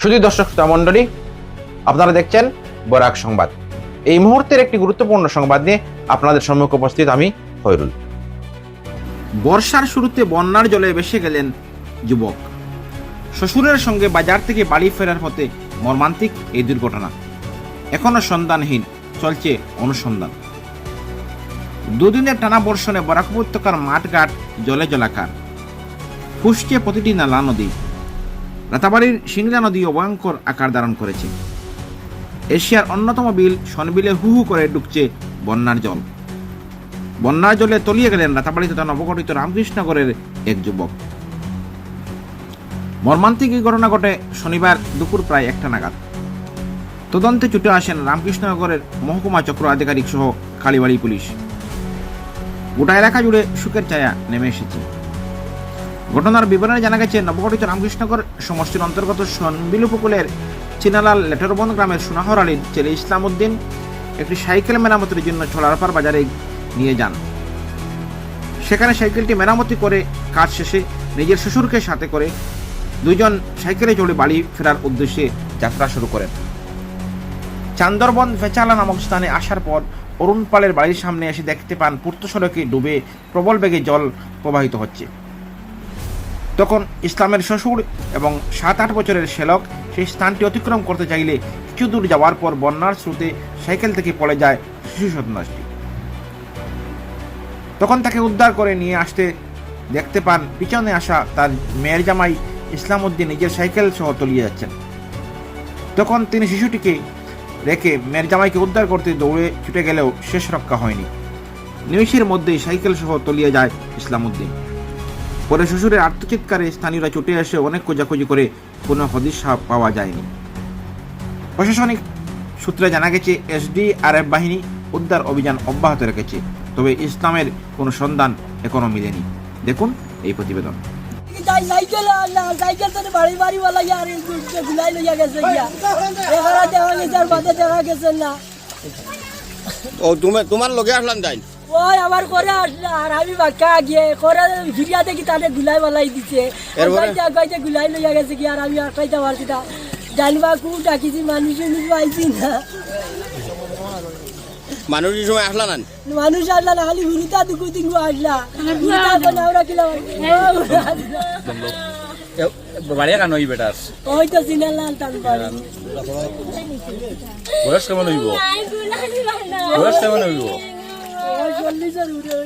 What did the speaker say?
শুধু দর্শক শ্রোতা মণ্ডলী, আপনারা দেখছেন বরাক সংবাদ। এই মুহূর্তের একটি গুরুত্বপূর্ণ সংবাদ নিয়ে আপনাদের সম্মুখে উপস্থিত আমি খৈরুল বর্ষার শুরুতে বন্যার জলে ভেসে গেলেন যুবক। শ্বশুরের সঙ্গে বাজার থেকে বাড়ি ফেরার পথে মর্মান্তিক এই দুর্ঘটনা। এখনও সন্ধানহীন, চলছে অনুসন্ধান। দুদিনের টানা বর্ষণে বরাক উপত্যকার মাঠঘাট জলে জলাকার। ফুসছে প্রতিটি নালা নদী। রাতাবাড়ির সিংলা নদী ভয়ঙ্কর আকার ধারণ করেছে। এশিয়ার অন্যতম বিল সনবিলে হু হু করে ঢুকছে বন্যার জল। বন্যার জলে তলিয়ে গেলেন রাতাবাড়ি তথা নবগঠিত রামকৃষ্ণনগরের এক যুবক। মর্মান্তিক এই ঘটনা ঘটে শনিবার দুপুর প্রায় একটা নাগাদ। তদন্তে ছুটে আসেন রামকৃষ্ণনগরের মহকুমা চক্র আধিকারিক সহ কালীবাড়ি পুলিশ। গোটা এলাকা জুড়ে সুখের ছায়া নেমে এসেছে। ঘটনার বিবরণে জানা গেছে, নবগঠিত রামকৃষ্ণনগর সমষ্টির অন্তর্গত সনবিল উপকূলের চিনালাল লেটারবন্দ গ্রামের সোনাহর আলীর ছেলে ইসলাম উদ্দিন একটি সাইকেল মেরামতির জন্য ছড়ারপার বাজারে নিয়ে যান। সেখানে সাইকেলটি মেরামতি করে কাজ শেষে নিজের শ্বশুরকে সাথে করে দুইজন সাইকেলে চড়ে বাড়ি ফেরার উদ্দেশ্যে যাত্রা শুরু করেন। চান্দরবন ফেচালা নামক স্থানে আসার পর অরুণ পালের বাড়ির সামনে এসে দেখতে পান পূর্ত সড়কে ডুবে প্রবল বেগে জল প্রবাহিত হচ্ছে। তখন ইসলামের শ্বশুর এবং সাত আট বছরের শ্যালক সেই স্থানটি অতিক্রম করতে চাইলে কিছু দূর যাওয়ার পর বন্যার স্রোতে সাইকেল থেকে পড়ে যায় শিশু সন্ন্যাসটি। তখন তাকে উদ্ধার করে নিয়ে আসতে দেখতে পান পিছনে আসা তার মেয়ের জামাই ইসলাম উদ্দিন নিজের সাইকেল সহ তলিয়ে যাচ্ছেন। তখন তিনি শিশুটিকে রেখে মেয়ের জামাইকে উদ্ধার করতে দৌড়ে ছুটে গেলেও শেষ রক্ষা হয়নি। নিমিষের মধ্যেই সাইকেল সহ তলিয়ে যায় ইসলাম উদ্দিন পরে শ্বশুরের আত্মচিৎকারে স্থানীয়রা ছুটে এসে অনেক খোঁজাখুঁজি করে কোনো হদিশা পাওয়া যায়নি। প্রশাসনিক সূত্রে জানা গেছে এসডিআরএফ বাহিনী উদ্ধার অভিযান অব্যাহত রেখেছে তবে ইসলামের কোনো সন্ধান এখনও মিলেনি। দেখুন এই প্রতিবেদন। যাই সাইকেল সাইকেল তো বাড়ি বাড়ি বলা ইয়ার গুলাই লইয়া গেছে দেখা গেছে আর বাদে দেখা গেছে না। ও তুমি তোমার লগে আসলাম যাই। ওই আমার করে আসলে আর আমি বাক্কা গিয়ে করে ফিরিয়া দেখি তাদের গুলাই বলাই দিছে। এরপরে? কইতে গুলাই লইয়া গেছে কি আর আমি আটকাইতে পারছি না। জানবা কু ডাকিছি মানুষ পাইছি না। মানুষ সময় আসলা না? মানুষ আসলা না খালি হুরিতা দুকু দিনু আসলা। হুরিতা তো নাওরা কিলা। বাড়িয়া কেন ওই বেটার ওই তো সিনালাল টান পারি বয়স কেমন হইব? বয়স কেমন হইব? চল্লিশের উড়ে